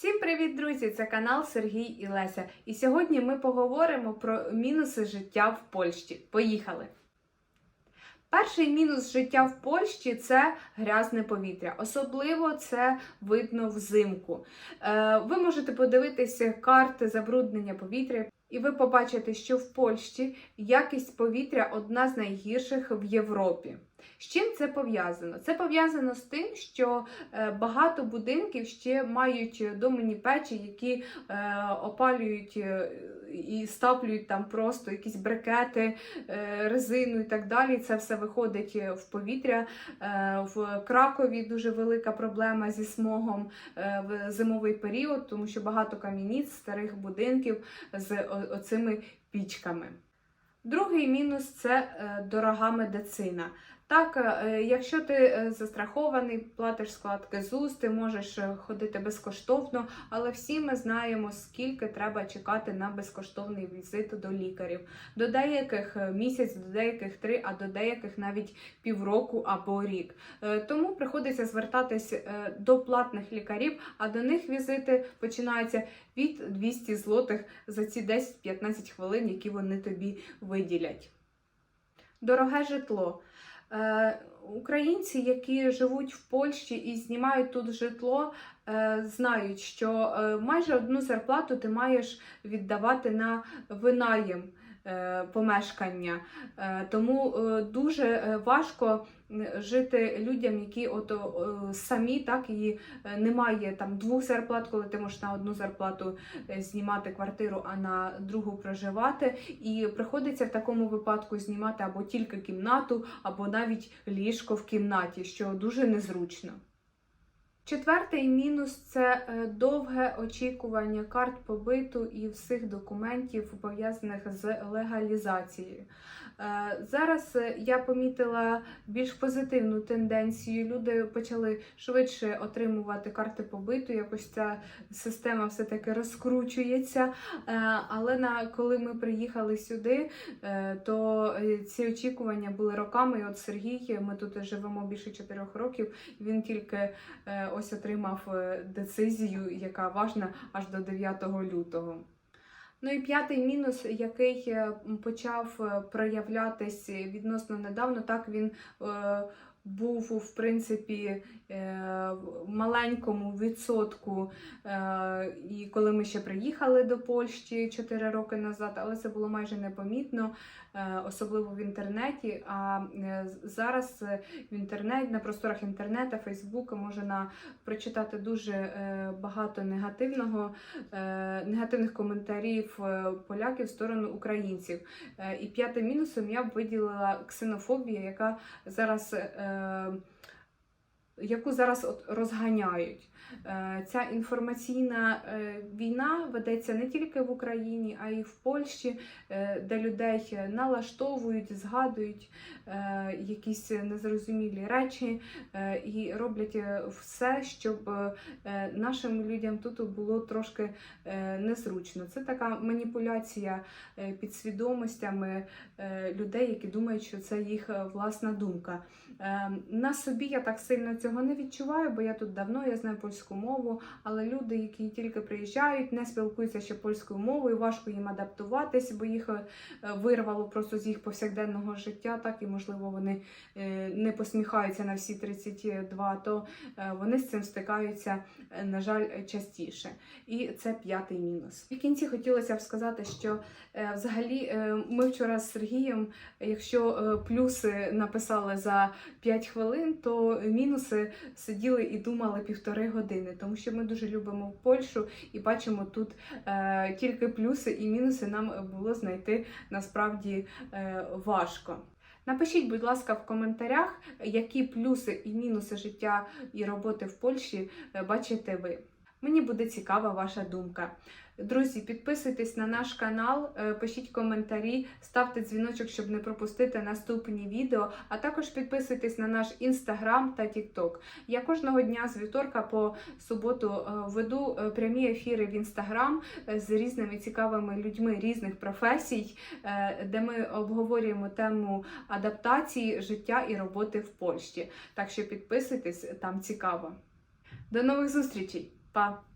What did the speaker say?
Всім привіт, друзі! Це канал Сергій і Леся. І сьогодні ми поговоримо про мінуси життя в Польщі. Поїхали! Перший мінус життя в Польщі це грязне повітря. Особливо це видно взимку. Е, ви можете подивитися карти забруднення повітря, і ви побачите, що в Польщі якість повітря одна з найгірших в Європі. З чим це пов'язано? Це пов'язано з тим, що е, багато будинків ще мають доменні печі, які е, опалюють е, і стаплюють там просто якісь брикети, резину і так далі. Це все виходить в повітря. В Кракові дуже велика проблема зі смогом в зимовий період, тому що багато кам'яниць, старих будинків з оцими пічками. Другий мінус це дорога медицина. Так, е, якщо ти е, застрахований, платиш складки ЗУС, ти можеш е, ходити безкоштовно, але всі ми знаємо, скільки треба чекати на безкоштовний візит до лікарів. До деяких е, місяць, до деяких три, а до деяких навіть півроку або рік. Е, Тому приходиться звертатись е, до платних лікарів, а до них візити починаються від 200 злотих за ці 10-15 хвилин, які вони тобі виділять. Дороге житло. Е, Українці, які живуть в Польщі і знімають тут житло, знають, що е, майже одну зарплату ти маєш віддавати на винаєм е, помешкання. Е, Тому е, дуже е, важко жити людям, які от е, самі так і е, немає там двох зарплат, коли ти можеш на одну зарплату е, знімати квартиру, а на другу проживати. І приходиться в такому випадку знімати або тільки кімнату, або навіть ліжко в кімнаті, що дуже незручно. Четвертий мінус це е, довге очікування карт побиту і всіх документів пов'язаних з легалізацією. Е, Зараз е, я помітила більш позитивну тенденцію. Люди почали швидше отримувати карти побиту. Якось ця система все-таки розкручується. Але на коли ми приїхали сюди, то ці очікування були роками. І от Сергій, ми тут живемо більше чотирьох років. Він тільки ось отримав е, децизію, яка важна аж до 9 лютого. Ну і п'ятий мінус, який е, почав е, проявлятись відносно недавно, так він е, був в принципі е, в маленькому відсотку, е, і коли ми ще приїхали до Польщі 4 роки назад, але це було майже непомітно, е, особливо в інтернеті. А зараз в інтернеті, на просторах інтернету, Фейсбука можна прочитати дуже багато негативного, негативних коментарів поляків в сторону українців. І п'ятим мінусом я б виділила ксенофобія, яка зараз. Um. Яку зараз от розганяють. Е, Ця інформаційна е, війна ведеться не тільки в Україні, а й в Польщі, е, де людей налаштовують, згадують якісь незрозумілі речі і роблять все, щоб нашим людям тут було трошки незручно. Це така маніпуляція підсвідомостями е, людей, які думають, що це їх власна думка. Е, На собі я так сильно цього не відчуваю, бо я тут давно, я знаю польську мову, але люди, які тільки приїжджають, не спілкуються ще польською мовою, важко їм адаптуватись, бо їх е, вирвало просто з їх повсякденного життя, так і можливо вони е, не посміхаються на всі 32, то е, вони з цим стикаються, на жаль, частіше. І це п'ятий мінус. В кінці хотілося б сказати, що взагалі ми вчора з Сергієм, якщо плюси написали за 5 хвилин, то мінуси сиділи і думали півтори години, тому що ми дуже любимо Польщу і бачимо тут е, тільки плюси і мінуси нам було знайти насправді е, важко. Напишіть, будь ласка, в коментарях, які плюси і мінуси життя і роботи в Польщі е, бачите ви. Мені буде цікава ваша думка. Друзі, підписуйтесь на наш канал, е, пишіть коментарі, ставте дзвіночок, щоб не пропустити наступні відео, а також підписуйтесь на наш інстаграм та тікток. Я кожного дня з вівторка по суботу е, веду е, прямі ефіри в інстаграм з різними цікавими людьми різних професій, де ми обговорюємо тему адаптації життя і роботи в Польщі. Так що підписуйтесь, там цікаво. До нових зустрічей! Па!